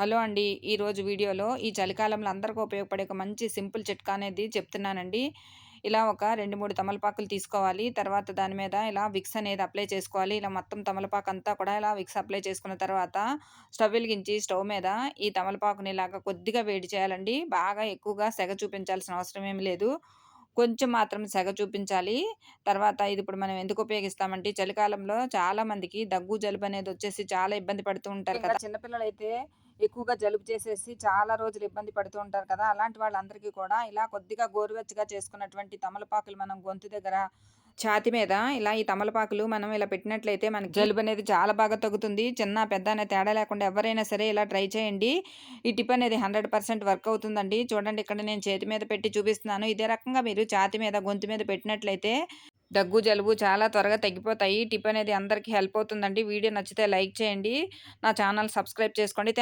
Hello అండి. ఈరోజు వీడియోలో ఈ చలికాలంలో అందరికీ ఉపయోగపడే ఒక మంచి సింపుల్ చిట్కా అనేది చెప్తున్నానండి. ఇలా ఒక రెండు మూడు తమలపాకులు తీసుకోవాలి. తర్వాత దాని మీద ఇలా విక్స్ అనేది అప్లై చేసుకోవాలి. ఇలా మొత్తం తమలపాకు అంతా కూడా ఇలా విక్స్ అప్లై చేసుకున్న తర్వాత స్టవ్ వెలిగించి స్టవ్ మీద ఈ తమలపాకుని ఇలాగా కొద్దిగా వేడి చేయాలండి. బాగా ఎక్కువగా సెగ చూపించాల్సిన అవసరం ఏమి లేదు. కొంచెం మాత్రం సెగ చూపించాలి. తర్వాత ఇది ఇప్పుడు మనం ఎందుకు ఉపయోగిస్తామంటే చలికాలంలో చాలా మందికి దగ్గు జలుబు అనేది వచ్చేసి చాలా ఇబ్బంది పడుతూ ఉంటారు కదా. చిన్నపిల్లలు అయితే ఎక్కువగా జలుబు చేసేసి చాలా రోజులు ఇబ్బంది పడుతూ ఉంటారు కదా అలాంటి వాళ్ళందరికీ కూడా ఇలా కొద్దిగా గోరువెచ్చగా చేసుకున్నటువంటి తమలపాకులు మనం గొంతు దగ్గర ఛాతి మీద ఇలా ఈ తమలపాకులు మనం ఇలా పెట్టినట్లయితే మనకి జలుబు అనేది చాలా బాగా తగ్గుతుంది. చిన్న పెద్ద అనే తేడా లేకుండా ఎవరైనా సరే ఇలా ట్రై చేయండి. ఈ టిప్ అనేది హండ్రెడ్ పర్సెంట్ వర్క్ అవుతుందండి. చూడండి ఇక్కడ నేను చేతి మీద పెట్టి చూపిస్తున్నాను. ఇదే రకంగా మీరు ఛాతి మీద గొంతు మీద పెట్టినట్లయితే దగ్గు జలుబు చాలా త్వరగా తగ్గిపోతాయి. టిప్ అనేది అందరికీ హెల్ప్ అవుతుందండి. వీడియో నచ్చితే లైక్ చేయండి. నా ఛానల్ సబ్స్క్రైబ్ చేసుకోండి.